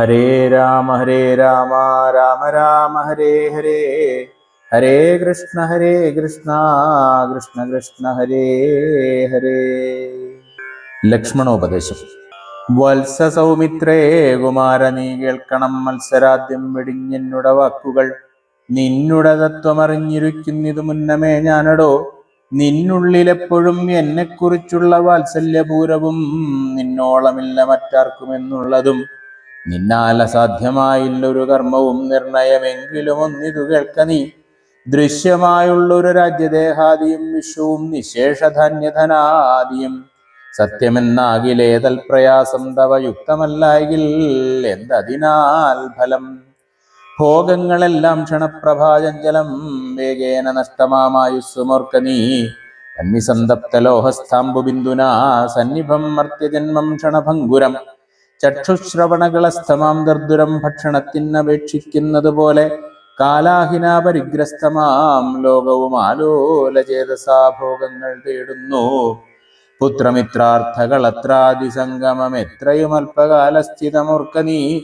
ഹരേ രാമ ഹരേ രാമ രാമ രാമ ഹരേ ഹരേ. ഹരേ കൃഷ്ണ ഹരേ കൃഷ്ണ കൃഷ്ണ കൃഷ്ണ ഹരേ ഹരേ. ലക്ഷ്മണോപദേശം. വത്സ സൗമിത്രേ കുമാര നീ കേൾക്കണം മത്സരാദ്യം വെടിഞ്ഞെന്നുട വാക്കുകൾ. നിന്നുട തത്വമറിഞ്ഞിരിക്കുന്നിതു മുന്നമേ ഞാനടോ. നിന്നുള്ളിലെപ്പോഴും എന്നെക്കുറിച്ചുള്ള വാത്സല്യപൂരവും നിന്നോളമില്ല മറ്റാർക്കുമെന്നുള്ളതും. നിന്നാൽ അസാധ്യമായില്ലൊരു കർമ്മവും നിർണയമെങ്കിലും ഒന്നിതു കേൾക്ക നീ. ദൃശ്യമായുള്ളൊരു രാജ്യദേഹാദിയും വിശ്വവും നിശേഷധന്യധനാദിയും. സത്യമെന്നാകിലേ തൽപ്രയാസം തവ യുക്തമല്ലായെങ്കിൽ എന്തതിനാൽ ഫലം? ഭോഗങ്ങളെല്ലാം ക്ഷണപ്രഭാചഞ്ചലം വേഗേന നഷ്ടമാമായുസ്സുമോർക്ക നീ. അന്വിസന്തപ്തലോഹസ്ഥാംബു ബിന്ദുനാ സന്നിഭം മർത്യജന്മം ക്ഷണഭംഗുരം ചക്ഷുശ്രവണകളസ്ഥമാം ദർദുരം ഭക്ഷണത്തിനപേക്ഷിക്കുന്നത് പോലെ കാലാഹിനാപരിഗ്രസ്തമാം ലോകവും ആലോല ചേതസാഭോഗങ്ങൾ തേടുന്നു. പുത്രമിത്രാർത്ഥകളത്രാദിസംഗമം എത്രയും അല്പകാലസ്ഥിതമോർക്ക നീ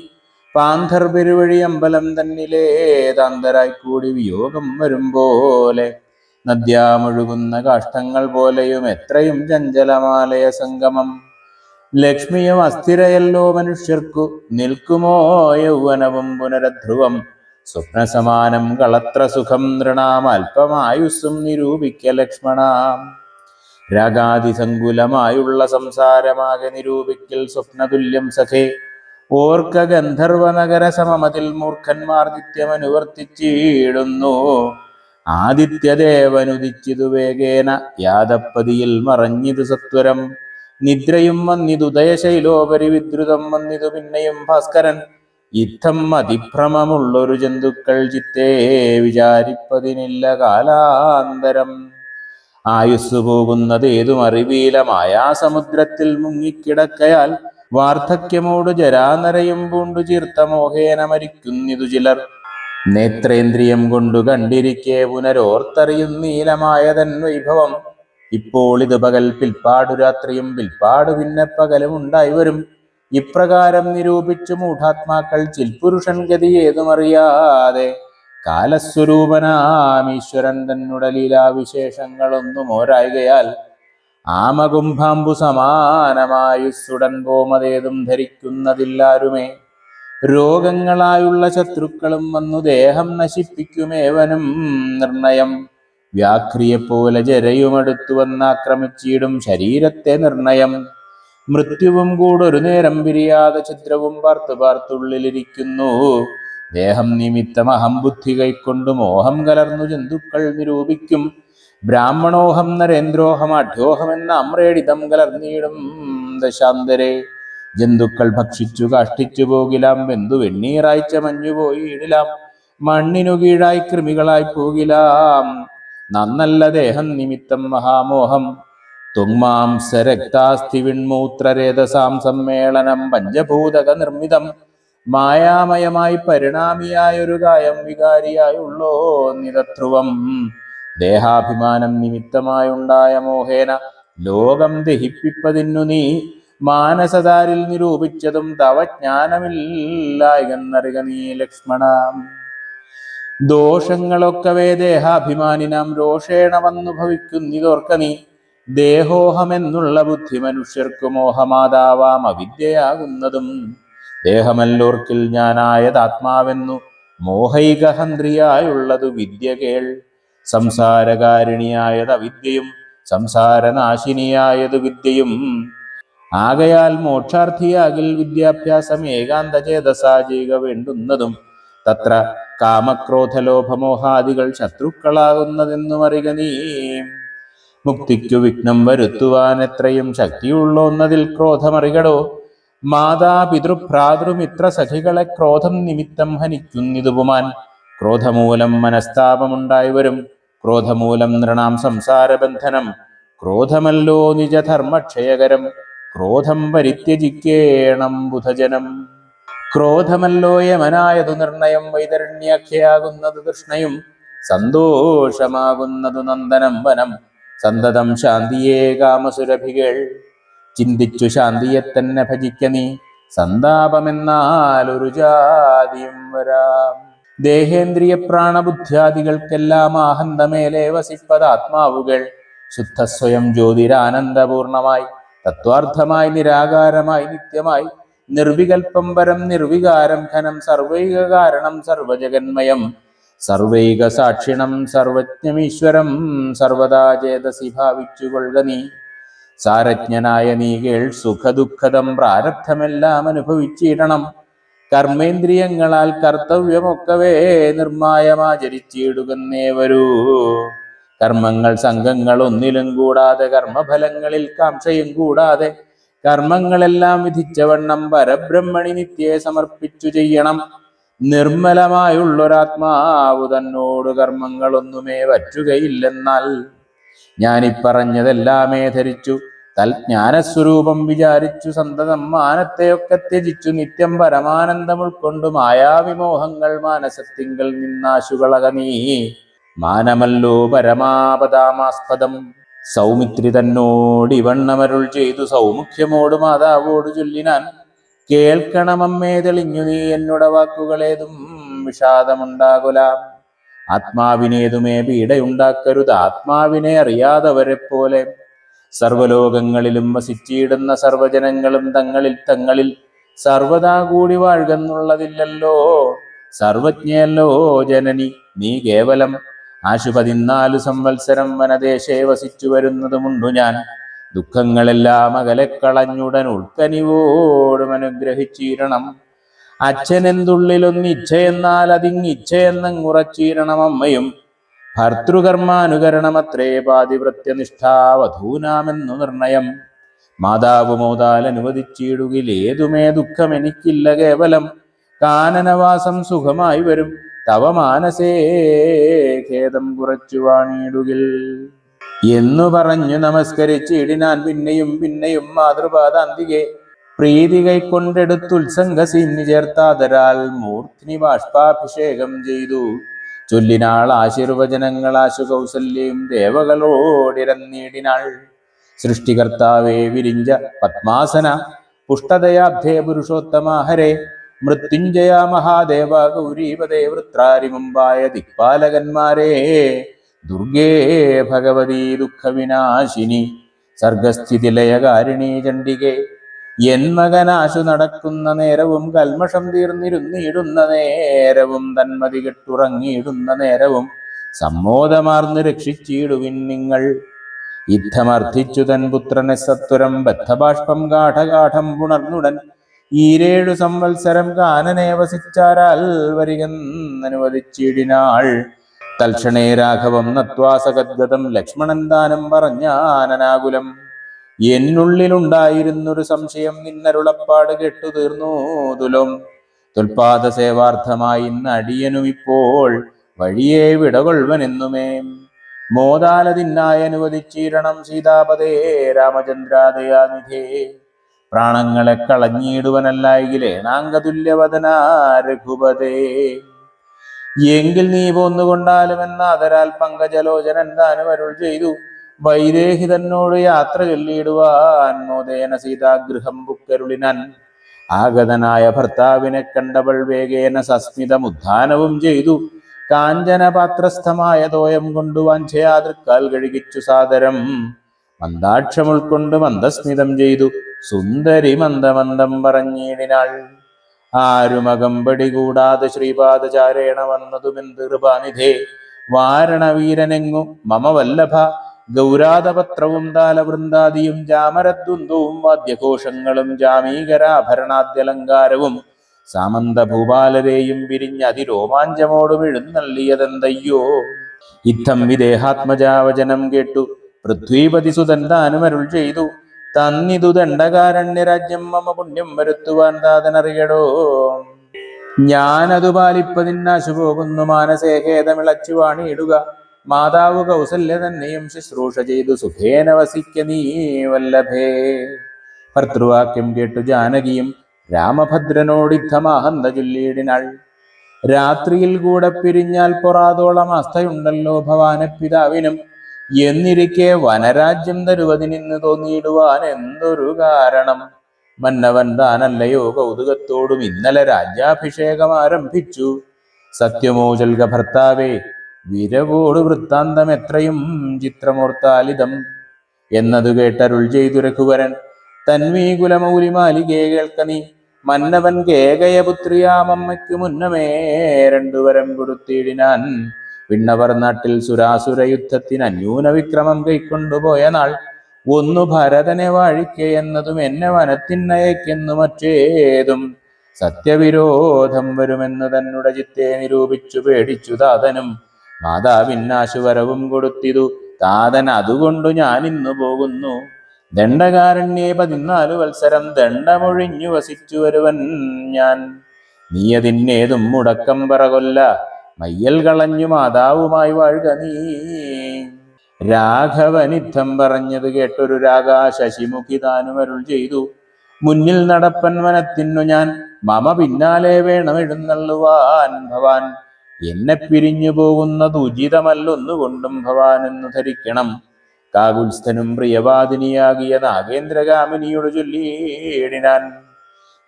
പാന്ധർ പെരുവഴി അമ്പലം തന്നിലെ ഏതാന്തരായി കൂടി വിയോഗം വരും പോലെ നദ്യാമൊഴുകുന്ന കാഷ്ടങ്ങൾ പോലെയും എത്രയും ചഞ്ചലമാലയ സംഗമം ലക്ഷ്മിയും അസ്ഥിരയല്ലോ മനുഷ്യർക്കു നിൽക്കുമോ യൗവനവും പുനരധ്രുവം? സ്വപ്നസമാനം കളത്ര സുഖം നൃണാം അല്പമായുസ്സും നിരൂപിക്ക ലക്ഷ്മണ. രാഗാതിസങ്കുലമായുള്ള സംസാരമാകെ നിരൂപിക്കൽ സ്വപ്നതുല്യം സഖേ. ഓർക്ക ഗന്ധർവ നഗര സമമതിൽ മൂർഖന്മാർ നിത്യമനുവർത്തിച്ചിടുന്നു. ആദിത്യദേവനുദിച്ചിതു വേഗേന യാദപ്പതിയിൽ മറഞ്ഞിതു സത്വരം. നിദ്രയും വന്നിതു ദയശൈലോപരി വിദ്രുതം വന്നിതു പിന്നെയും ഭാസ്കരൻ യുദ്ധം അതിഭ്രമമുള്ളൊരു ജന്തുക്കൾ ചിത്തേ വിചാരിപ്പതിനില്ല കാലാന്തരം. ആയുസ് പോകുന്നത് അറിവീലമായ സമുദ്രത്തിൽ മുങ്ങിക്കിടക്കയാൽ വാർദ്ധക്യമോട് ജരാനരയും പൂണ്ടു ചീർത്ത മോഹേന മരിക്കുന്നിതു ചിലർ. നേത്രേന്ദ്രിയം കൊണ്ടു കണ്ടിരിക്കെ പുനരോർത്തറിയുന്നീലമായതൻ വൈഭവം. ഇപ്പോൾ ഇത് പകൽ പിൽപ്പാടു രാത്രിയും പിൽപ്പാടു പിന്നെ പകലും ഉണ്ടായി വരും. ഇപ്രകാരം നിരൂപിച്ചു മൂഢാത്മാക്കൾ ചിൽപുരുഷൻ ഗതി ഏതുമറിയാതെ? കാലസ്വരൂപനാമീശ്വരൻ തന്നുടെ ലീലാവിശേഷങ്ങളൊന്നും ഓരായികയാൽ ആമകുംഭാംബു സമാനമായുസ്സുടൻ പോമതേതും ധരിക്കുന്നതില്ലാരുമേ? രോഗങ്ങളായുള്ള ശത്രുക്കളും വന്നു ദേഹം നശിപ്പിക്കുമേവനും നിർണയം. വ്യാഘ്രിയെപ്പോലെ ജരയുമെടുത്തു വന്നാക്രമിച്ചിടും ശരീരത്തെ നിർണയം. മൃത്യുവും കൂടൊരു നേരം പിരിയാതെ ഛിദ്രവും പാർത്തു പാർത്തുള്ളിലിരിക്കുന്നു. ദേഹം നിമിത്തം അഹം ബുദ്ധി കൈക്കൊണ്ടു മോഹം കലർന്നു ജന്തുക്കൾ നിരൂപിക്കും. ബ്രാഹ്മണോഹം നരേന്ദ്രോഹം അഢ്യോഹം എന്ന അമ്രേടിതം കലർന്നിടും ദശാന്തരെ. ജന്തുക്കൾ ഭക്ഷിച്ചു കാഷ്ടിച്ചു പോകിലാം. ബന്ധു വെണ്ണീറായി മഞ്ഞുപോയി പോയിടിലാം മണ്ണിനു കീഴായി കൃമികളായി പോകിലാം. നന്നല്ല ദേഹം നിമിത്തം മഹാമോഹം. തുങ്മാംസരക്താസ്ഥിവിൺമൂത്രരേതസാം സമ്മേളനം പഞ്ചഭൂതക നിർമ്മിതം. മായാമയമായി പരിണാമിയായൊരു കായം വികാരിയായുള്ളോ നിതധ്രുവം. ദേഹാഭിമാനം നിമിത്തമായുണ്ടായ മോഹേന ലോകം ദഹിപ്പിപ്പതിന്നു നീ. മാനസദാരിൽ നിരൂപിച്ചതും തവ ജ്ഞാനമില്ലായെന്നറിക നീ ലക്ഷ്മണ. ദോഷങ്ങളൊക്കവേ ദേഹാഭിമാനിനാം രോഷേണ വന്നു ഭവിക്കുന്നിതോർക്ക നീ. ദേഹോഹമെന്നുള്ള ബുദ്ധി മനുഷ്യർക്ക് മോഹമാതാവാം അവിദ്യയാകുന്നതും. ദേഹമല്ലോർക്കിൽ ഞാനായത് ആത്മാവെന്നു മോഹൈകഹന്ത്രിയായുള്ളതു വിദ്യ കേൾ. സംസാരകാരിണിയായത് അവിദ്യയും സംസാരനാശിനിയായത് വിദ്യയും. ആകയാൽ മോക്ഷാർത്ഥിയാകിൽ വിദ്യാഭ്യാസം ഏകാന്തചേതസാ ചെയ്യുക വേണ്ടുന്നതും. തത്ര കാമക്രോധലോഭമോഹാദികൾ ശത്രുക്കളാകുന്നതെന്നും അറിക നീ. മുക്തിക്കു വിഘ്നം വരുത്തുവാൻ എത്രയും ശക്തിയുള്ളോന്നതിൽ ക്രോധമറികടോ. മാതാപിതൃഭ്രാതൃമിത്ര സഖികളെ ക്രോധം നിമിത്തം ഹനിക്കുന്നിതുപുമാൻ. ക്രോധമൂലം മനസ്താപമുണ്ടായി വരും ക്രോധമൂലം നൃണാം സംസാരബന്ധനം. ക്രോധമല്ലോ നിജധർമ്മക്ഷയകരം. ക്രോധം പരിത്യജിക്കേണം ബുധജനം. ക്രോധമല്ലോ യമനായതു നിർണയം വൈതരണ്യാഖ്യയാകുന്നത് കൃഷ്ണയും സന്തോഷമാകുന്നതു നന്ദനം വനം. സന്തതം ശാന്തിയേ കാമസുരഭികൾ. ചിന്തിച്ചു ശാന്തിയെ തന്നെ ഭജിക്ക നീ. സന്താപമെന്നാൽ ഒരു ജാതിയും വരാം. ദേഹേന്ദ്രിയ പ്രാണബുദ്ധ്യാദികൾക്കെല്ലാം ആഹന്തമേലെ വസിപ്പതാത്മാവുകൾ. ശുദ്ധസ്വയം ജ്യോതിരാനന്ദപൂർണമായി. തത്വാർത്ഥമായി നിരാകാരമായി നിത്യമായി. നിർവികൽപ്പം പരം നിർവികാരം ഘനം സർവൈക കാരണം സർവജഗന്മയം. സർവൈക സാക്ഷിണം സർവജ്ഞമീശ്വരം സർവദാ ചേതസി ഭാവിച്ചുകൊള്ളുക നീ. സാരജ്ഞനായ നീ കേൾ സുഖദുഃഖദം പ്രാരബ്ധമെല്ലാം അനുഭവിച്ചിടണം. കർമ്മേന്ദ്രിയങ്ങളാൽ കർത്തവ്യമൊക്കവേ നിർമായമാചരിച്ചിടുകന്നേ വരൂ. കർമ്മങ്ങൾ സംഘങ്ങൾ ഒന്നിലും കൂടാതെ കർമ്മഫലങ്ങളിൽ കാംക്ഷയും കൂടാതെ കർമ്മങ്ങളെല്ലാം വിധിച്ചവണ്ണം പരബ്രഹ്മണി നിത്യേ സമർപ്പിച്ചു ചെയ്യണം. നിർമ്മലമായുള്ളൊരാത്മാവു തന്നോട് കർമ്മങ്ങളൊന്നുമേ പറ്റുകയില്ലെന്നാൽ ഞാനിപ്പറഞ്ഞതെല്ലാമേ ധരിച്ചു. തൽജ്ഞാനസ്വരൂപം വിചാരിച്ചു സന്തതം മാനത്തെയൊക്കെ ത്യജിച്ചു. നിത്യം പരമാനന്ദം ഉൾക്കൊണ്ടു മായാവിമോഹങ്ങൾ മാനസത്തിങ്കൽ നിന്നാശുകളക നീ. മാനമല്ലോ പരമാപദാമാസ്പദം. സൗമിത്രി തന്നോട് ഇവണ്ണമരുൾ ചെയ്തു. സൗമുഖ്യമോട് മാതാവോട് ചൊല്ലിനാൻ കേൾക്കണമമ്മേ തെളിഞ്ഞു നീ എന്നുട വാക്കുകളേതും വിഷാദമുണ്ടാകുല. ആത്മാവിനേതുമേ പീഡയുണ്ടാക്കരുത്. ആത്മാവിനെ അറിയാതവരെ പോലെ സർവലോകങ്ങളിലും വസിച്ചിടുന്ന സർവജനങ്ങളും തങ്ങളിൽ തങ്ങളിൽ സർവതാ കൂടി വാഴുകെന്നുള്ളതില്ലല്ലോ സർവജ്ഞയല്ലോ ജനനി നീ കേവലം ആശു പതിനാലു സംവത്സരം വനദേശേ വസിച്ചു വരുന്നതുമുണ്ടു ഞാൻ. ദുഃഖങ്ങളെല്ലാം അകലെ കളഞ്ഞുടൻ ഉൾക്കനിവോടും അനുഗ്രഹിച്ചീരണം. അച്ഛനെന്തുള്ളിലൊന്ന് ഇച്ഛയെന്നാൽ അതിങ്ങിച്ഛയെന്നങ്ങുറച്ചീരണം അമ്മയും. ഭർത്തൃകർമാനുകരണമത്രേ പാതിവൃത്യനിഷ്ഠാവധൂനാമെന്നു നിർണയം. മാതാവ് മോതാൽ അനുവദിച്ചിടുകിൽ ഏതുമേ ദുഃഖം എനിക്കില്ല കേവലം. കാനനവാസം സുഖമായി വരും. തവ മാനസേ ഖേദം കുറച്ചു വാണിയിടുകിൽ എന്നു പറഞ്ഞു നമസ്കരിച്ചിടിനാൻ പിന്നെയും പിന്നെയും മാതൃപാദാന്തികെ. പ്രീതി കൈക്കൊണ്ടെടുത്തുത്സംഗസിന്നി ചേർത്താതരാൽ മൂർത്തിനി ബാഷ്പാഭിഷേകം ചെയ്തു. ചൊല്ലിനാൾ ആശീർവചനങ്ങൾ ആശുകൗസല്യം ദേവകളോടിരന്നീടിനാൾ. സൃഷ്ടികർത്താവേ വിരിഞ്ച പത്മാസന പുഷ്ടതയാബ്ധേ പുരുഷോത്തമാഹരേ. മൃത്യുഞ്ജയ മഹാദേവ ഗൗരീപദേ വൃത്രാരി മുമ്പായ ദിക്പാലകന്മാരേ. ദുർഗേ ഭഗവതി ദുഃഖവിനാശിനി സർഗസ്ഥിതിലയകാരിണി ചണ്ഡികേ. എന്മകനാശു മകനാശു നടക്കുന്ന നേരവും കൽമഷം തീർന്നിരുന്നിടുന്ന നേരവും തന്മതി കെട്ടുറങ്ങിയിടുന്ന നേരവും സമ്മോദമാർന്ന് രക്ഷിച്ചിടുവിൻ നിങ്ങൾ. യുദ്ധമർത്ഥിച്ചു തൻ പുത്രനെ സത്വരം ബദ്ധബാഷ്പം ഗാഠഗാഠം പുണർന്നുടൻ ഈരേഴു സംവത്സരം കാനനെ വസിച്ചാരാൽ വരികെന്നനുവദിച്ചിടിനാൾ. തൽക്ഷണേ രാഘവം നത്വാസഗദ്ഗതം ലക്ഷ്മണൻ ദാനം പറഞ്ഞാനനാകുലം എന്നുള്ളിലുണ്ടായിരുന്നൊരു സംശയം നിന്നരുളപ്പാട് കേട്ടു തീർന്നു തുലം. തുൽപാദ സേവാർത്ഥമായി നടിയനും ഇപ്പോൾ വഴിയെ വിടകൊള്ളുവനെന്നുമേ. മോദാലതിന്നായി അനുവദിച്ചിരണം സീതാപതേ രാമചന്ദ്രാദയാനിധേ. പ്രാണങ്ങളെ കളഞ്ഞിടുവനല്ലായെങ്കിലേ നാങ്കതുല്യവദന രഘുപതേ എങ്കിൽ നീ പോന്നുകൊണ്ടാലും എന്ന അതരാൽ പങ്കജലോചനൻ താനും അരുൾ ചെയ്തു. വൈദേഹി തന്നോട് യാത്ര ചൊല്ലിയിടുവാൻ മോദേന സീതാഗൃഹം ബുക്കരുളിനൻ ആഗതനായ ഭർത്താവിനെ കണ്ടവൾ വേഗേന സസ്മിതമുദ്ധാനവും ചെയ്തു. കാഞ്ചനപാത്രസ്ഥമായ തോയം കൊണ്ടുവാൻ വാഞ്ചയാതൃക്കാൽ കഴുകിച്ചു സാദരം. മന്ദാക്ഷം ഉൾക്കൊണ്ട് മന്ദസ്മിതം ചെയ്തു. സുന്ദരി മന്ദമന്ദം പറഞ്ഞിടിനാൾ. ആരുമകമ്പടി കൂടാതെ ശ്രീപാദചാരേണ വന്നതുമെന്ത് കൃപാനിധേ? വാരണവീരനെങ്ങും മമ വല്ലഭ ഗൗരാതപത്രവും താലവൃന്ദാദിയും ജാമരദ്വന്ദ്വും വാദ്യഘോഷങ്ങളും ജാമീകരാഭരണാദ്യലങ്കാരവും സാമന്ത ഭൂപാലരെയും വിരിഞ്ഞ അതിരോമാഞ്ചമോട് എഴുന്നള്ളിയതെന്തയ്യോ? ഇത്തം വിദേഹാത്മജാവചനം കേട്ടു. പൃഥ്വീപതി സുതൻ താനുമരുൾ ചെയ്തു. തന്നിതു ദണ്ഡകാരണ്യരാജ്യം മമ പുണ്യം വരുത്തുവാൻ താതനറിയടോ ഞാനതു പാലിപ്പതിനാശു പോകുന്നു മാനസേ ഖേദമിളച്ചു വാണിയിടുക. മാതാവ് കൗസല്യ തന്നെയും ശുശ്രൂഷ ചെയ്തു സുഖേന വസിക്ക നീ വല്ലഭേ. ഭർത്തൃവാക്യം കേട്ടു ജാനകിയും രാമഭദ്രനോടിദ്ധമാഹന്ത ചൊല്ലിയിടിനാൾ. രാത്രിയിൽ കൂടെ പിരിഞ്ഞാൽ പൊറാതോളം അസ്ഥയുണ്ടല്ലോ ഭവാന പിതാവിനും എന്നിരിക്കെ വനരാജ്യം തരുവതിനിന്ന് തോന്നിയിടുവാൻ എന്തൊരു കാരണം? മന്നവൻ താനല്ലയോ കൗതുകത്തോടും ഇന്നലെ രാജ്യാഭിഷേകം ആരംഭിച്ചു. സത്യമോ ചൽക ഭർത്താവേ വിരവോട് വൃത്താന്തം എത്രയും ചിത്രമോർത്താലിതം. എന്നതു കേട്ടരുൾ ചെയ്തു രഘുവരൻ തന്മീകുലമൗലി കുലമൗലിമാലികേ കേൾക്ക നീ. മന്നവൻ കേകയപുത്രിയാമമ്മയ്ക്ക് മുന്നമേ രണ്ടുവരം കൊടുത്തിടിനാൻ. വിണ്ണവർ നാട്ടിൽ സുരാസുര യുദ്ധത്തിന് അന്യൂന വിക്രമം കൈക്കൊണ്ടുപോയ നാൾ ഒന്നു ഭരതനെ വാഴിക്ക എന്നതും എന്നെ വനത്തിനയക്കെന്നു മറ്റേതും സത്യവിരോധം വരുമെന്ന് തന്നുടെ ചിത്തെ നിരൂപിച്ചു പേടിച്ചു താതനും മാതാവിന്നാശുവരവും കൊടുത്തിതു. താതൻ അതുകൊണ്ടു ഞാൻ ഇന്നു പോകുന്നു. ദണ്ഡകാരണ്യേ പതിനാല് വത്സരം ദണ്ഡമൊഴിഞ്ഞു വസിച്ചു വരുവൻ ഞാൻ. നീയതിന്നേതും മുടക്കം പറകൊല്ല. മയ്യൽ കളഞ്ഞു മാതാവുമായി വാഴുക നീ. രാഘവനിദ്ധം പറഞ്ഞത് കേട്ടൊരു രാഗാ ശശിമുഖി താനുമരുൾ ചെയ്തു. മുന്നിൽ നടപ്പൻ വനത്തിനു ഞാൻ മമ പിന്നാലെ വേണം എഴുന്നള്ളുവാൻ ഭവാൻ. എന്നെ പിരിഞ്ഞു പോകുന്നത് ഉചിതമല്ലൊന്നുകൊണ്ടും ഭവാൻ എന്ന് ധരിക്കണം. കാകുൽസ്ഥനും പ്രിയവാദിനിയാകിയ നാഗേന്ദ്രകാമിനിയോട് ചൊല്ലിയിടിനാൻ.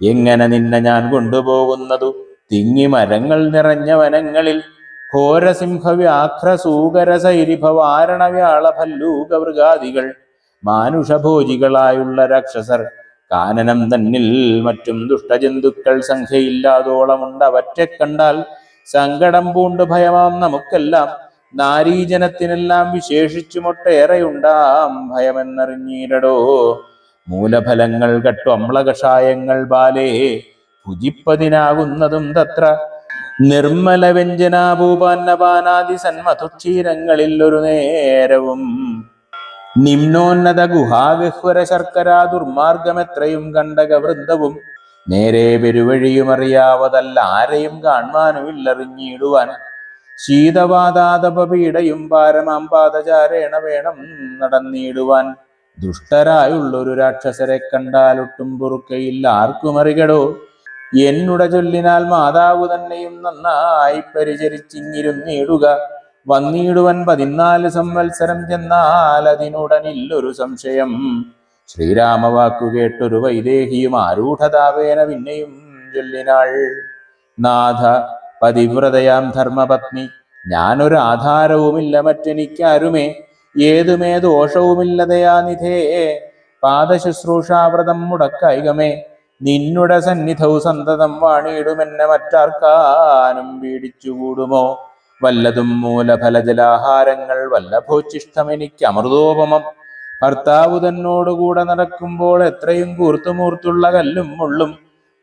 എങ്ങനെ നിന്നെ ഞാൻ കൊണ്ടുപോകുന്നതു? തിങ്ങി മരങ്ങൾ നിറഞ്ഞ വനങ്ങളിൽ ഘോരസിംഹവ്യാഘ്രസൂകരസൈരിഭവാരണവ്യാളഭല്ലൂകവൃഗാദികൾ മാനുഷഭോജികളായുള്ള രാക്ഷസർ കാനനം തന്നിൽ മറ്റും ദുഷ്ടജന്തുക്കൾ സംഖ്യയില്ലാതോളമുണ്ട് അവറ്റെ കണ്ടാൽ സങ്കടം പൂണ്ട് ഭയമാം നമുക്കെല്ലാം. നാരീജനത്തിനെല്ലാം വിശേഷിച്ചുമൊട്ടേറെയുണ്ടാം ഭയമെന്നറിഞ്ഞീരടോ. മൂലഫലങ്ങൾ കട്ടു അമ്ലകഷായങ്ങൾ ബാലേ ഭുജിപ്പതിനാകുന്നതും തത്ര നിർമ്മല വ്യഞ്ജനാഭൂപാന്നപാനാദി സന്മതുക്ഷീരങ്ങളിൽ ഒരു നേരവും നിമ്നോന്നത ഗുഹാഗഹ്വര ശർക്കരാ ദുർമാർഗമെത്രയും കണ്ടക വൃന്ദവും നേരെ പെരുവഴിയുമറിയാവതല്ല ആരെയും കാണുവാനുമില്ലറിഞ്ഞിടുവാൻ. ശീതവാതാതപീഡയും പാരമാം പാദചാരേണ വേണം നടന്നിടുവാൻ. ദുഷ്ടരായുള്ളൊരു രാക്ഷസരെ കണ്ടാലൊട്ടും പൊറുക്കയില്ല ആർക്കും അറികടോ എന്നുട ചൊല്ലിനാൽ മാതാവ് തന്നെയും നന്നായി പരിചരിച്ചിങ്ങിരുന്നിടുക വന്നിടുവൻ പതിനാല് സംവത്സരം ചെന്നാൽ അതിനുടനില്ലൊരു സംശയം. ശ്രീരാമവാക്കു കേട്ടൊരു വൈദേഹിയും ആരൂഢതാവേന പിന്നെയും ചൊല്ലിനാൾ. നാഥ പതിവ്രതയാം ധർമ്മപത്നി ഞാനൊരു ആധാരവുമില്ല മറ്റെനിക്കാരുമേ ഏതുമേ ദോഷവുമില്ലതയാ നിധേ പാദശുശ്രൂഷാവ്രതം മുടക്കായികമേ നിന്നുടെ സന്നിധൗ സന്തതം വാണിയിടുമെന്നെ മറ്റാർക്കാനും പീഡിച്ചുകൂടുമോ? വല്ലതും മൂലഫലജലാഹാരങ്ങൾ വല്ലഭോച്ചിഷ്ടം എനിക്ക് അമൃതോപമം. ഭർത്താവ് തന്നോടുകൂടെ നടക്കുമ്പോൾ എത്രയും കൂർത്തുമൂർത്തുള്ള കല്ലും മുള്ളും.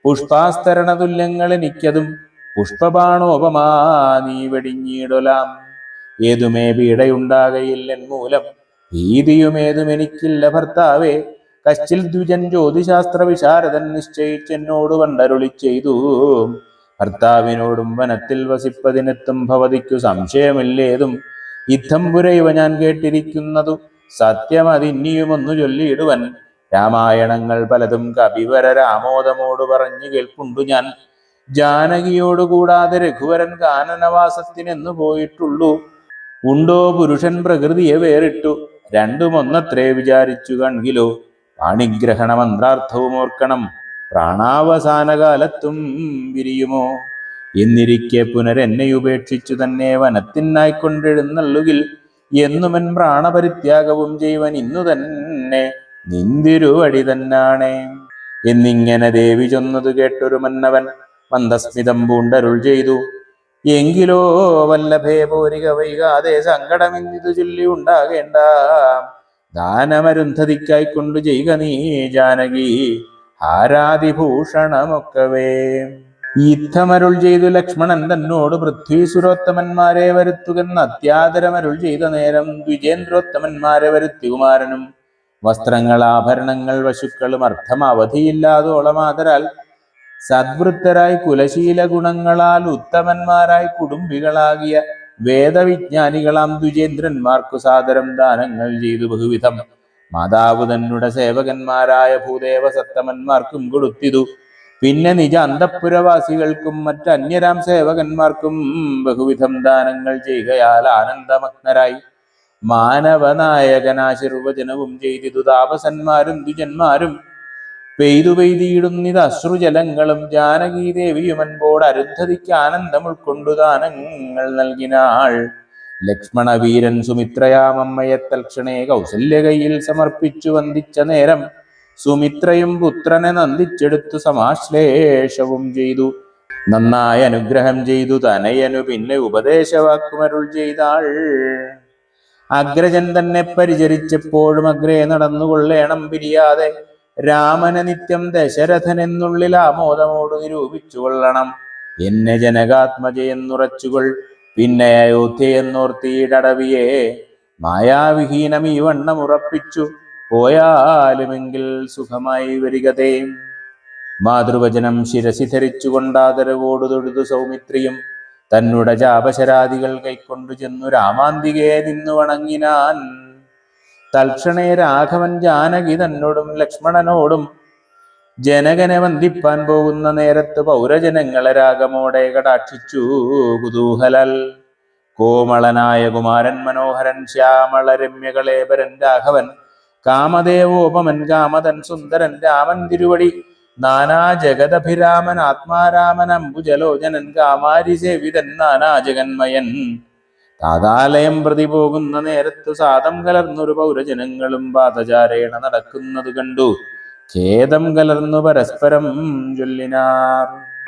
പുഷ്പാസ്തരണ തുല്യങ്ങൾ എനിക്കതും. പുഷ്പബാണോപമാ നീ വെടിഞ്ഞിടലാം. ഏതുമേ പീഡയുണ്ടാകയില്ലെൻ മൂലം. ഭീതിയുമേതും എനിക്കില്ല ഭർത്താവേ. കശ്ചിൽ ദ്വിജൻ ജ്യോതിശാസ്ത്ര വിശാരദൻ നിശ്ചയിച്ചെന്നോട് വണ്ടരുളി ചെയ്തു. ഭർത്താവിനോടും വനത്തിൽ വസിപ്പതിനെത്തും ഭവതിക്കു സംശയമില്ലേതും. യുദ്ധം പുരയുവ ഞാൻ കേട്ടിരിക്കുന്നതു. സത്യമതിന്നിയുമൊന്നു ചൊല്ലിയിടുവൻ. രാമായണങ്ങൾ പലതും കവിവര രാമോദമോട് പറഞ്ഞു കേൾപ്പുണ്ടു ഞാൻ. ജാനകിയോട് കൂടാതെ രഘുവരൻ കാനനവാസത്തിനെന്നു പോയിട്ടുള്ളൂ. ഉണ്ടോ പുരുഷൻ പ്രകൃതിയെ വേറിട്ടു. രണ്ടുമൊന്നത്രേ വിചാരിച്ചു കൺകിലോ. പാണിഗ്രഹണ മന്ത്രാർത്ഥവും ഓർക്കണം പ്രാണാവസാനകാലത്തും വിരിയുമോ? എന്നിരിക്കെ പുനരെന്നെ ഉപേക്ഷിച്ചു തന്നെ വനത്തിനായി കൊണ്ടെഴുന്നള്ളുകിൽ എന്നുമൻ പ്രാണപരിത്യാഗവും ചെയ്യുവൻ ഇന്നു തന്നെ നിന്തിരുവടി തന്നാണേ. എന്നിങ്ങനെ ദേവി ചൊന്നത് കേട്ടൊരു മന്നവൻ മന്ദസ്മിതം പൂണ്ടരുൾ ചെയ്തു. എങ്കിലോ വല്ലഭേ പോരിക വൈകാതെ സങ്കടമെന്നിതു ചൊല്ലി ഉണ്ടാകേണ്ട. ദാനമരുന്ധതിക്കായി കൊണ്ടു ചെയ്യുക നീ ജാനകി. ആരാതിഭൂഷണമൊക്കവേ യുദ്ധമരുൾ ചെയ്തു ലക്ഷ്മണൻ തന്നോട് പൃഥ്വീസുരോത്തമന്മാരെ വരുത്തുകെന്ന് അത്യാദരമരുൾ ചെയ്ത നേരം ദ്വിജേന്ദ്രോത്തമന്മാരെ വരുത്തി കുമാരനും വസ്ത്രങ്ങൾ ആഭരണങ്ങൾ വശുക്കളും അർത്ഥം അവധിയില്ലാതോളമാതരാൽ സദ്വൃത്തരായി കുലശീല ഗുണങ്ങളാൽ ഉത്തമന്മാരായി കുടുംബികളാകിയ വേദവിജ്ഞാനികളാം ദ്വിജേന്ദ്രന്മാർക്കു സാദരം ദാനങ്ങൾ ചെയ്തു ബഹുവിധം. മാതാവ് തന്നുടെ സേവകന്മാരായ ഭൂദേവ സത്തമന്മാർക്കും കൊടുത്തിതു. പിന്നെ നിജ അന്തപ്പുരവാസികൾക്കും മറ്റന്യരാം സേവകന്മാർക്കും ബഹുവിധം ദാനങ്ങൾ ചെയ്യുകയാൽ ആനന്ദമഗ്നരായി. മാനവനായകനാശീർവചനവും ചെയ്തിതു താപസന്മാരും ദ്വിജന്മാരും പെയ്തു പെയ്തിയിടുന്നിത് അശ്രുജലങ്ങളും ജാനകീദേവിയും അൻപോട് അരുന്ധതിക്ക് ആനന്ദം ഉൾക്കൊണ്ടു ദാനങ്ങൾ നൽകിനാൾ. ലക്ഷ്മണ വീരൻ സുമിത്രയാമമ്മയെ തൽക്ഷണേ കൗസല്യ കയ്യിൽ സമർപ്പിച്ചു വന്ദിച്ച നേരം സുമിത്രയും പുത്രനെ നന്ദിച്ചെടുത്തു സമാശ്ലേഷവും ചെയ്തു. നന്നായി അനുഗ്രഹം ചെയ്തു തനയനു പിന്നെ ഉപദേശവാക്കുമരുൾ ചെയ്താൾ. അഗ്രജൻ തന്നെ പരിചരിച്ചപ്പോഴും അഗ്രേ നടന്നുകൊള്ളേണം പിരിയാതെ. രാമനെ നിത്യം ദശരഥനെന്നുള്ളിൽ ആമോദമോട് നിരൂപിച്ചു കൊള്ളണം എന്നെ ജനകാത്മജയെന്നുറച്ചുകൊൾ പിന്നെ അയോധ്യയെന്നോർത്തിയിടവിയെ മായാവിഹീനം ഈ വണ്ണം ഉറപ്പിച്ചു. പോയാലുമെങ്കിൽ സുഖമായി വരികതേ. മാതൃവചനം ശിരസി ധരിച്ചുകൊണ്ടാദരവോട് തൊഴുതു സൗമിത്രിയും. തന്നുടെ ജാപശരാദികൾ കൈക്കൊണ്ടു ചെന്നു രാമാന്തികയെ നിന്നു വണങ്ങിനാൻ. തൽക്ഷണേ രാഘവൻ ജാനകി തന്നോടും ലക്ഷ്മണനോടും ജനകനെ വന്ദിപ്പാൻ പോകുന്ന നേരത്ത് പൗരജനങ്ങളെ രാഗമോടെ കടാക്ഷിച്ചു. കുതൂഹലൽ കോമളനായ കുമാരൻ മനോഹരൻ ശ്യാമള രമ്യകളേപരൻ രാഘവൻ കാമദേവോപമൻ കാമതൻ സുന്ദരൻ രാമൻ തിരുവടി നാനാ ജഗദഭിരാമൻ ആത്മാരാമൻ അംബുജലോചനൻ കാമാരി സേവിതൻ നാനാ ജഗന്മയൻ താതാലയം പ്രതി പോകുന്ന നേരത്തു സാദം കലർന്നൊരു പൗരജനങ്ങളും പാതചാരേണ നടക്കുന്നത് കണ്ടു. ഖേദം കലർന്നു പരസ്പരം ചൊല്ലിനാർ.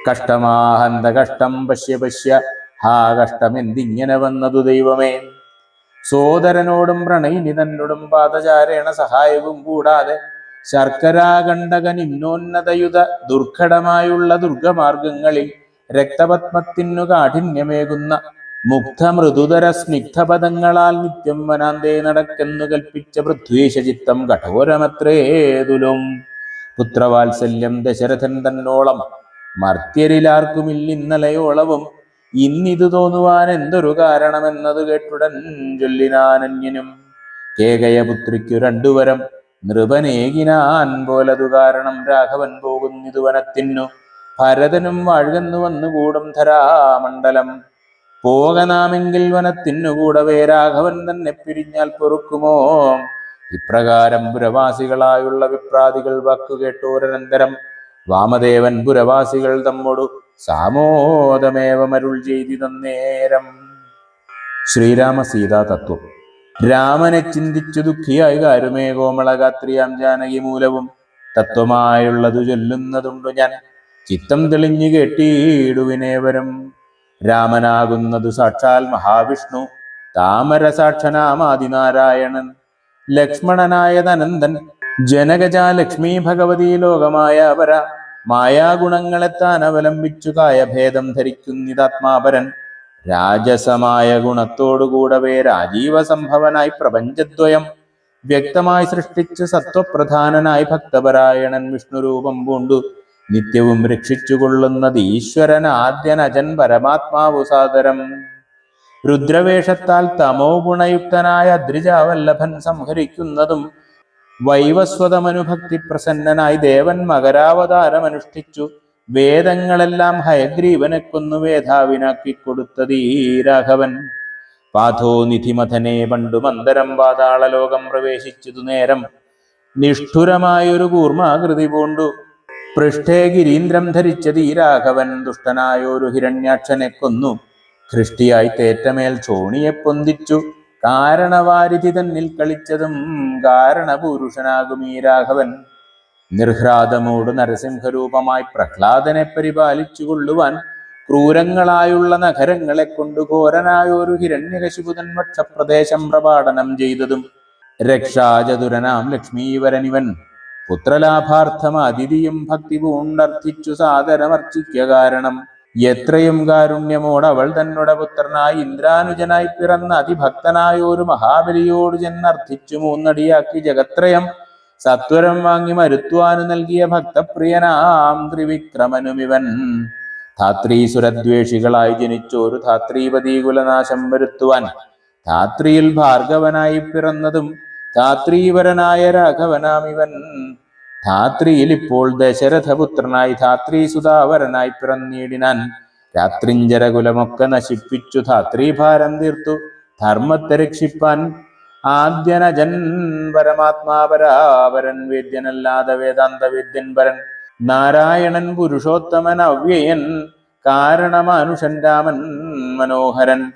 കഷ്ടമാഹന്ത കഷ്ടം പശ്യ പശ്യ ഹാ കഷ്ടം എന്തിങ്ങനെ വന്നതു ദൈവമേ? സോദരനോടും പ്രണയിനി തന്നോടും പാദചാരേണ സഹായവും കൂടാതെ ശർക്കരാകണ്ടകൻ ഇന്നോന്നതയുത ദുർഘടമായുള്ള ദുർഗമാർഗങ്ങളിൽ രക്തപത്മത്തിനു കാഠിന്യമേകുന്ന മുഗ്ധമൃദുതര സ്നിഗ്ധപദങ്ങളാൽ നിത്യം വനാന്തേ നടക്കെന്നു കൽപ്പിച്ച പൃഥ്വീശചിത്തം കഠോരമത്രേതുലും പുത്രവാത്സല്യം ദശരഥൻ തന്നോളം മർത്യരിലാർക്കുമില്ലിന്നലയോളവും ഇന്നിതു തോന്നുവാൻ എന്തൊരു കാരണമെന്നത് കേട്ടുടൻ ചൊല്ലിനാനന്യനും. കേകയപുത്രിക്കു രണ്ടുവരം നൃപനേകിനാൻ പോലതു കാരണം രാഘവൻ പോകുന്നിതു വനത്തിനു ഭരതനും വാഴുകന്നു വന്നുകൂടും ധരാമണ്ഡലം. പോകനാമെങ്കിൽ വനത്തിനു കൂടവേ രാഘവൻ തന്നെ പിരിഞ്ഞാൽ പൊറുക്കുമോ? ഇപ്രകാരം പുരവാസികളായുള്ള വിപ്രാതികൾ വാക്കുകേട്ടോരനന്തരം വാമദേവൻ പുരവാസികൾ തമ്മോടു സാമോദമേവമരുൾ ചെയ്തിതന്നേരം ശ്രീരാമ സീതാ തത്വം രാമനെ ചിന്തിച്ചു ദുഃഖിയായി കാരുമേ കോമളഗാത്രിയാം ജാനകി മൂലവും. തത്വമായുള്ളതു ചൊല്ലുന്നതുണ്ടു ഞാൻ. ചിത്തം തെളിഞ്ഞു കേട്ടിടുവിനേവരും. രാമനാകുന്നതു സാക്ഷാൽ മഹാവിഷ്ണു. താമരസാക്ഷനാമാദിനാരായണൻ. ലക്ഷ്മണനായ ലക്ഷ്മണനായതനന്ദൻ ജനകജ ലക്ഷ്മി ഭഗവതി ലോകമായ പര മായാഗുണങ്ങളെ താൻ അവലംബിച്ചു കായഭേദം ധരിക്കുന്നിതാത്മാപരൻ. രാജസമായ ഗുണത്തോടുകൂടവേ രാജീവ സംഭവനായി പ്രപഞ്ചദ്വയം. വ്യക്തമായി സൃഷ്ടിച്ച് സത്വപ്രധാനനായി ഭക്തപരായണൻ വിഷ്ണുരൂപം പൂണ്ടു. നിത്യവും രക്ഷിച്ചുകൊള്ളുന്നത് ഈശ്വരൻ ആദ്യനജൻ പരമാത്മാവു സാദരം. രുദ്രവേഷത്താൽ തമോ ഗുണയുക്തനായ ദ്രിജാവല്ലഭൻ സംഹരിക്കുന്നതും വൈവസ്വതമനുഭക്തി പ്രസന്നനായി ദേവൻ മകരാവതാരമനുഷ്ഠിച്ചു വേദങ്ങളെല്ലാം ഹയഗ്രീവനെ കൊന്നു വേധാവിനാക്കി കൊടുത്തത് ഈ രാഘവൻ. പാഥോ നിധിമഥനെ പണ്ടു മന്ദരം പാതാളലോകം പ്രവേശിച്ചതു നേരം നിഷ്ഠുരമായൊരു കൂർമാകൃതി പൂണ്ടു. പൃഷ്ഠേ ഗിരീന്ദ്രം ഈ രാഘവൻ ദുഷ്ടനായൊരു ഹിരണ്യാക്ഷനെ കൊന്നു. ഖൃഷ്ടിയായി തേറ്റമേൽ ചോണിയെ പൊന്തിച്ചു. കാരണവാരിധി തന്നിൽ കളിച്ചതും കാരണപുരുഷനാകും ഈ രാഘവൻ. നിർഹ്രാദമോട് നരസിംഹരൂപമായി പ്രഹ്ലാദനെ പരിപാലിച്ചു കൊള്ളുവാൻ ക്രൂരങ്ങളായുള്ള നഗരങ്ങളെ കൊണ്ട് ഘോരനായൊരു ഹിരണ്യകശിപുതൻ വക്ഷപ്രദേശം പ്രപാടനം ചെയ്തതും രക്ഷാചതുരനാം ലക്ഷ്മീവരനിവൻ പുത്രലാഭാർത്ഥം അതിഥിയും ഭക്തി പൂണ്ടർത്ഥിച്ചു സാദരമർച്ചിക്ക കാരണം. എത്രയും കാരുണ്യമോട് അവൾ തന്നുടെ പുത്രനായി ഇന്ദ്രാനുജനായി പിറന്ന അതിഭക്തനായ ഒരു മഹാബലിയോട് ചെന്നർത്ഥിച്ചു മൂന്നടിയാക്കി ജഗത്രയം. സത്വരം വാങ്ങി മരുത്വാനു നൽകിയ ഭക്തപ്രിയനാം ത്രിവിക്രമനുമിവൻ ധാത്രീസുരദ്വേഷികളായി ജനിച്ചോരു ധാത്രീപതി കുലനാശം വരുത്തുവാൻ. ധാത്രിയിൽ ഭാർഗവനായി പിറന്നതും ധാത്രീവരനായ രാഘവനാമിവൻ. ധാത്രിയിൽ ഇപ്പോൾ ദശരഥപുത്രനായി ധാത്രീസുതാവരനായി പിറന്നീടിനാൻ രാത്രിഞ്ചരകുലമൊക്കെ നശിപ്പിച്ചു ധാത്രീഭാരം തീർത്തു. ധർമ്മത്തെ രക്ഷിപ്പാൻ ആദ്യനജൻ പരമാത്മാപരാവരൻ വേദ്യനല്ലാതെ വേദാന്ത വേദ്യൻ പരൻ. നാരായണൻ പുരുഷോത്തമൻ അവ്യയൻ കാരണമാനുഷൻ രാമൻ മനോഹരൻ.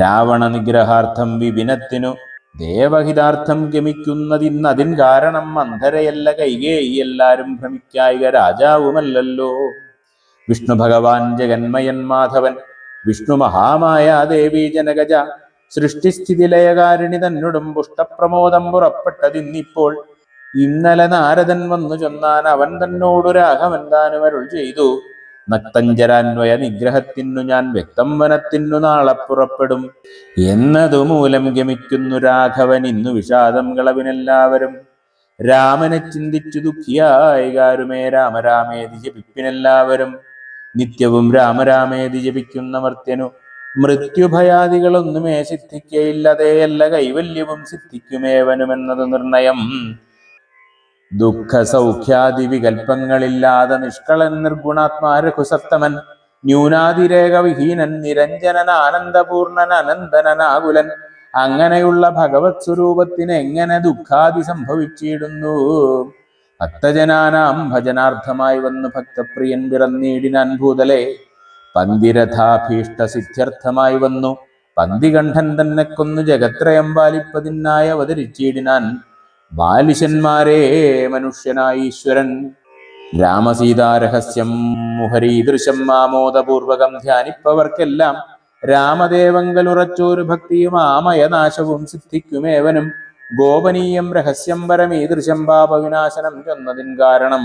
രാവണ നിഗ്രഹാർത്ഥം വിപിനത്തിനു ദേവഹിതാർത്ഥം ഗമിക്കുന്നതിന്നതിൻ കാരണം അന്ധരയല്ല കൈകേയി എല്ലാരും ഭ്രമിക്കായിക രാജാവുമല്ലല്ലോ. വിഷ്ണു ഭഗവാൻ ജഗന്മയൻ മാധവൻ വിഷ്ണു മഹാമായ ദേവി ജനകജ സൃഷ്ടിസ്ഥിതിലയകാരിണി തന്നോടും പുഷ്ടപ്രമോദം പുറപ്പെട്ടതിന്നിപ്പോൾ ഇന്നലെ നാരദൻ വന്നു ചൊന്നാൻ അവൻ തന്നോടു രാഘവൻ താനും അരുൾ ചെയ്തു. നക്തഞ്ചരാന്വയ നിഗ്രഹത്തിനു ഞാൻ വ്യക്തം വനത്തിനു നാളെ പുറപ്പെടും. എന്നതു മൂലം ഗമിക്കുന്നു രാഘവൻ ഇന്നു വിഷാദം കളവിനെല്ലാവരും. രാമനെ ചിന്തിച്ചു ദുഃഖിയായി കാരുമേ രാമരാമേതി ജപിപ്പിനെല്ലാവരും. നിത്യവും രാമരാമേതി ജപിക്കുന്ന മർത്യനു മൃത്യുഭയാദികളൊന്നുമേ സിദ്ധിക്കയില്ലതേയല്ല കൈവല്യവും സിദ്ധിക്കുമേവനുമെന്നത് നിർണയം. ദുഃഖ സൗഖ്യാദി വികൽപ്പങ്ങളില്ലാതെ നിഷ്കളൻ നിർഗുണാത്മാര രഘുസത്തമൻ ന്യൂനാതിരേക വിഹീനൻ നിരഞ്ജനൻ ആനന്ദപൂർണൻ അനന്തനാകുലൻ. അങ്ങനെയുള്ള ഭഗവത് സ്വരൂപത്തിന് എങ്ങനെ ദുഃഖാദി സംഭവിച്ചിടുന്നു? ഭക്തജനാനാം ഭജനാർത്ഥമായി വന്നു ഭക്തപ്രിയൻ പിറന്നീടിനാൻ ഭൂതലെ പന്തിരഥാഭീഷ്ട സിദ്ധ്യർത്ഥമായി വന്നു. പന്തികണ്ഠൻ തന്നെ കൊന്നു ജഗത്രയം പാലിപ്പതിനായി അവതരിച്ചിടിനാൻ ബാലിശന്മാരെ മനുഷ്യനായി ഈശ്വരൻ. രാമസീതാരഹസ്യം മുഹരീദൃശം ആമോദപൂർവകം ധ്യാനിപ്പവർക്കെല്ലാം രാമദേവങ്കലുറച്ചോരു ഭക്തിയും ആമയനാശവും സിദ്ധിക്കുമേവനും. ഗോപനീയം രഹസ്യം പരമീദൃശം പാപവിനാശനം ചെന്നതിൻ കാരണം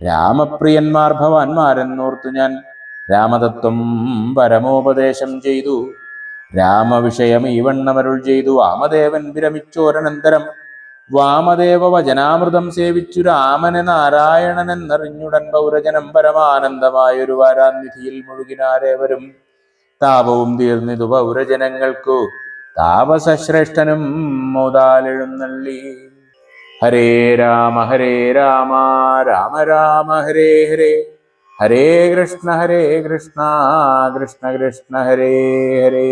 രാമപ്രിയന്മാർ ഭവാന്മാരെന്നോർത്തു ഞാൻ. രാമതത്വം പരമോപദേശം ചെയ്തു. രാമവിഷയം ഈ വണ്ണമരുൾ ചെയ്തു. വാമദേവൻ വിരമിച്ചോരനന്തരം വാമദേവ വചനാമൃതം സേവിച്ചു രാമനെ നാരായണൻ എന്നറിഞ്ഞുടൻ പൗരജനം പരമാനന്ദമായൊരു വാരാനിധിയിൽ മുഴുകിനാരേവരും താപവും തീർന്നിതു പൗരജനങ്ങൾക്കു. താപസശ്രേഷ്ഠനും മോതാലെഴുന്നള്ളി ഹരേ രാമ ഹരേ രാമ രാമ രാമ ഹരേ ഹരേ. ഹരേ കൃഷ്ണ ഹരേ കൃഷ്ണ കൃഷ്ണ കൃഷ്ണ ഹരേ ഹരേ.